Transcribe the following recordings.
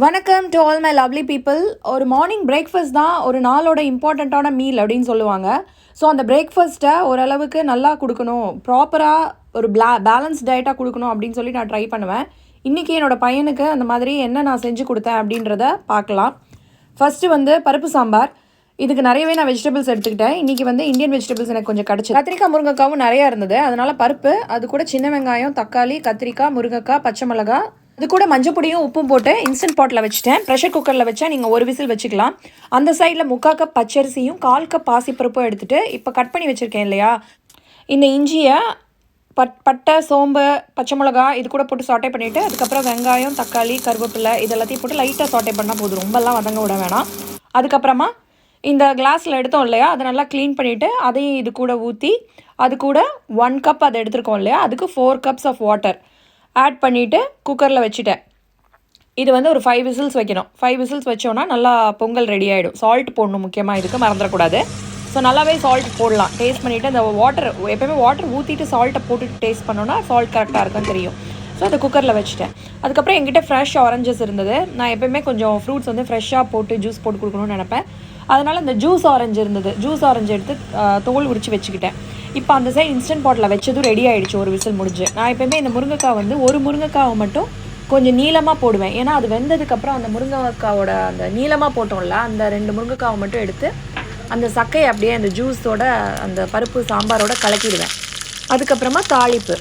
வணக்கம் to all my lovely people ஒரு morning breakfast தான் ஒரு நாளோட இம்பார்ட்டண்ட்டான மீல் அப்படின்னு சொல்லுவாங்க. ஸோ அந்த பிரேக்ஃபாஸ்ட்டை ஓரளவுக்கு நல்லா கொடுக்கணும். ப்ராப்பராக ஒரு பிளா பேலன்ஸ் டயட்டாக கொடுக்கணும் அப்படின்னு சொல்லி நான் ட்ரை பண்ணுவேன். இன்றைக்கி என்னோட பையனுக்கு அந்த மாதிரி என்ன நான் செஞ்சு கொடுத்தேன் அப்படின்றத பார்க்கலாம். ஃபஸ்ட்டு வந்து பருப்பு சாம்பார். இதுக்கு நிறையவே நான் வெஜிடபிள்ஸ் எடுத்துக்கிட்டேன். இன்றைக்கி வந்து இந்தியன் வெஜிடபிள்ஸ் எனக்கு கொஞ்சம் கிடச்சி கத்திரிக்காய் முருங்கைக்காவும் நிறையா இருந்தது. அதனால் பருப்பு அது கூட சின்ன வெங்காயம் தக்காளி கத்திரிக்காய் முருங்கைக்காய் பச்சை மிளகாய் இது கூட மஞ்சள் பொடியும் உப்பும் போட்டு இன்ஸ்டன்ட் பாட்டில் வச்சுட்டேன். ப்ரெஷர் குக்கரில் வச்சா நீங்கள் ஒரு விசில் வச்சுக்கலாம். அந்த சைடில் முக்கால் கப் பச்சரிசியும் கால் கப் பாசிப்பருப்பும் எடுத்துகிட்டு இப்போ கட் பண்ணி வச்சுருக்கேன் இல்லையா? இந்த இஞ்சியை பட் பட்டை சோம்பு பச்சை மிளகா இது கூட போட்டு சாட்டை பண்ணிவிட்டு அதுக்கப்புறம் வெங்காயம் தக்காளி கருவேப்பிலை இது எல்லாத்தையும் போட்டு லைட்டாக சாட்டை பண்ணால் போதும். ரொம்பலாம் வதங்க விட வேணாம். அதுக்கப்புறமா இந்த கிளாஸில் எடுத்தோம் இல்லையா? அதை நல்லா க்ளீன் பண்ணிவிட்டு அதையும் இது கூட ஊற்றி அது கூட ஒன் கப் அதை எடுத்துருக்கோம் இல்லையா? அதுக்கு four cups of water add பண்ணிவிட்டு குக்கரில் வச்சுட்டேன். இது வந்து ஒரு ஃபைவ் விசில்ஸ் வைக்கணும். ஃபைவ் விசில்ஸ் வச்சோன்னா நல்லா பொங்கல் ரெடி ஆகிடும் சால்ட் போடணும் முக்கியமாக இதுக்கு மறந்துடக்கூடாது. ஸோ நல்லாவே சால்ட் போடலாம். டேஸ்ட் பண்ணிவிட்டு அந்த வாட்டர் எப்போயுமே வாட்டர் ஊற்றிட்டு சால்ட்டை போட்டுட்டு டேஸ்ட் பண்ணோன்னா சால்ட் கரெக்டாக இருக்குன்னு தெரியும். ஸோ அதை குக்கரில் வச்சுட்டேன். அதுக்கப்புறம் எங்கிட்ட ஃப்ரெஷ் ஆரஞ்சஸ் இருந்தது. நான் எப்போயுமே கொஞ்சம் ஃப்ரூட்ஸ் வந்து ஃப்ரெஷ்ஷாக போட்டு ஜூஸ் போட்டு கொடுக்கணும்னு நினப்பேன். அதனால் இந்த ஜூஸ் ஆரஞ்சு இருந்தது. ஜூஸ் ஆரஞ்சு எடுத்து தோல் உரித்து வச்சுக்கிட்டேன். இப்போ அந்த சைடு இன்ஸ்டன்ட் பாட்டில் வச்சதும் ரெடி ஆகிடுச்சு ஒரு விசில் முடிஞ்சு. நான் எப்போயுமே இந்த முருங்கைக்காய் வந்து ஒரு முருங்கைக்காவை மட்டும் கொஞ்சம் நீளமாக போடுவேன். ஏன்னா அது வெந்ததுக்கப்புறம் அந்த முருங்கைக்காவோட அந்த நீளமாக போட்டோம்ல அந்த ரெண்டு முருங்கைக்காவை மட்டும் எடுத்து அந்த சக்கையை அப்படியே அந்த ஜூஸோட அந்த பருப்பு சாம்பாரோட கலக்கிடுவேன். அதுக்கப்புறமா தாளிப்பு.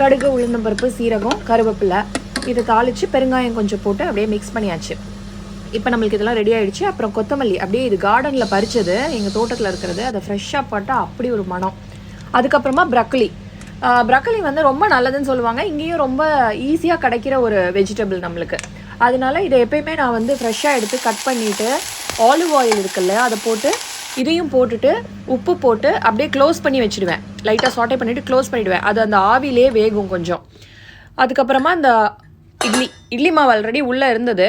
கடுகு உளுந்தம்பருப்பு சீரகம் கருவேப்பிலை இதை தாளித்து பெருங்காயம் கொஞ்சம் போட்டு அப்படியே மிக்ஸ் பண்ணியாச்சு. இப்போ நம்மளுக்கு இதெல்லாம் ரெடி ஆகிடுச்சு அப்புறம் கொத்தமல்லி. அப்படியே இது கார்டனில் பறித்தது எங்கள் தோட்டத்தில் இருக்கிறது. அதை ஃப்ரெஷ்ஷாக போட்டால் அப்படி ஒரு மனம் அதுக்கப்புறமா ப்ரக்கலி ப்ரக்கலி வந்து ரொம்ப நல்லதுன்னு சொல்லுவாங்க. இங்கேயும் ரொம்ப ஈஸியாக கிடைக்கிற ஒரு வெஜிடபிள் நம்மளுக்கு. அதனால இதை எப்பயுமே நான் வந்து ஃப்ரெஷ்ஷாக எடுத்து கட் பண்ணிவிட்டு ஆலிவ் ஆயில் இருக்குல்ல அதை போட்டு இதையும் போட்டுட்டு உப்பு போட்டு அப்படியே க்ளோஸ் பண்ணி வச்சுடுவேன். லைட்டாக சாட்டை பண்ணிவிட்டு க்ளோஸ் பண்ணிவிடுவேன் அது அந்த ஆவிலே வேகும் கொஞ்சம். அதுக்கப்புறமா இந்த இட்லி. இட்லி மாவு ஆல்ரெடி உள்ளே இருந்தது.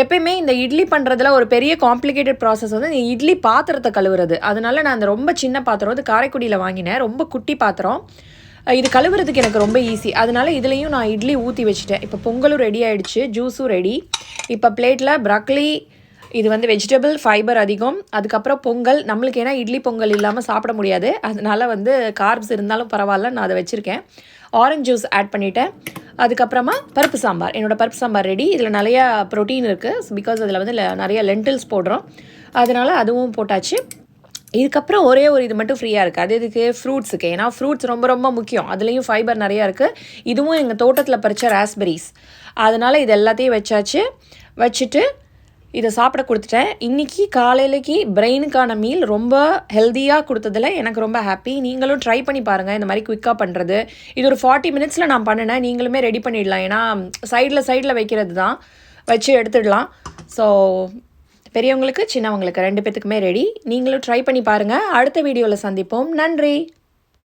எப்பயுமே இந்த இட்லி பண்ணுறதுல ஒரு பெரிய காம்ப்ளிகேட்டட் ப்ராசஸ் வந்து இந்த இட்லி பாத்திரத்தை கழுவுறது. அதனால நான் அந்த ரொம்ப சின்ன பாத்திரம் வந்து காரைக்குடியில் வாங்கினேன். ரொம்ப குட்டி பாத்திரம். இது கழுவுறதுக்கு எனக்கு ரொம்ப ஈஸி அதனால இதுலேயும் நான் இட்லி ஊற்றி வச்சுட்டேன். இப்போ பொங்கலும் ரெடி ஆகிடுச்சு ஜூஸும் ரெடி இப்போ பிளேட்டில் ப்ரக்லி இது வந்து வெஜிடபிள் ஃபைபர் அதிகம். அதுக்கப்புறம் பொங்கல். நம்மளுக்கு ஏன்னா இட்லி பொங்கல் இல்லாமல் சாப்பிட முடியாது. அதனால வந்து கார்ப்ஸ் இருந்தாலும் பரவாயில்ல நான் அதை வச்சுருக்கேன். ஆரஞ்ச் ஜூஸ் ஆட் பண்ணிவிட்டேன் அதுக்கப்புறமா பருப்பு சாம்பார். என்னோடய பருப்பு சாம்பார் ரெடி இதில் நிறையா ப்ரோட்டீன் இருக்குது பிகாஸ் அதில் வந்து நிறைய லென்டில்ஸ் போடுறோம். அதனால் அதுவும் போட்டாச்சு. இதுக்கப்புறம் ஒரே ஒரு இது மட்டும் ஃப்ரீயாக இருக்குது அது இதுக்கு ஃப்ரூட்ஸுக்கு ஏன்னா ஃப்ரூட்ஸ் ரொம்ப ரொம்ப முக்கியம். அதுலேயும் ஃபைபர் நிறையா இருக்குது இதுவும் எங்கள் தோட்டத்தில் பறித்த ராஸ்பெரிஸ் அதனால் இது எல்லாத்தையும் வச்சாச்சு. வச்சுட்டு இதை சாப்பிட கொடுத்துட்டேன். இன்றைக்கி காலையிலக்கு பிரெயினுக்கான மீல் ரொம்ப ஹெல்த்தியாக கொடுத்ததில் எனக்கு ரொம்ப ஹாப்பி நீங்களும் ட்ரை பண்ணி பாருங்கள் இந்த மாதிரி குயிக்காக பண்ணுறது இது ஒரு ஃபார்ட்டி மினிட்ஸில் நான் பண்ணினேன். நீங்களுமே ரெடி பண்ணிடலாம். ஏன்னா சைடில் சைடில் வைக்கிறது தான். வச்சு எடுத்துடலாம். ஸோ பெரியவங்களுக்கு சின்னவங்களுக்கு ரெண்டு பேத்துக்குமே ரெடி நீங்களும் ட்ரை பண்ணி பாருங்கள் அடுத்த வீடியோவில் சந்திப்போம். நன்றி!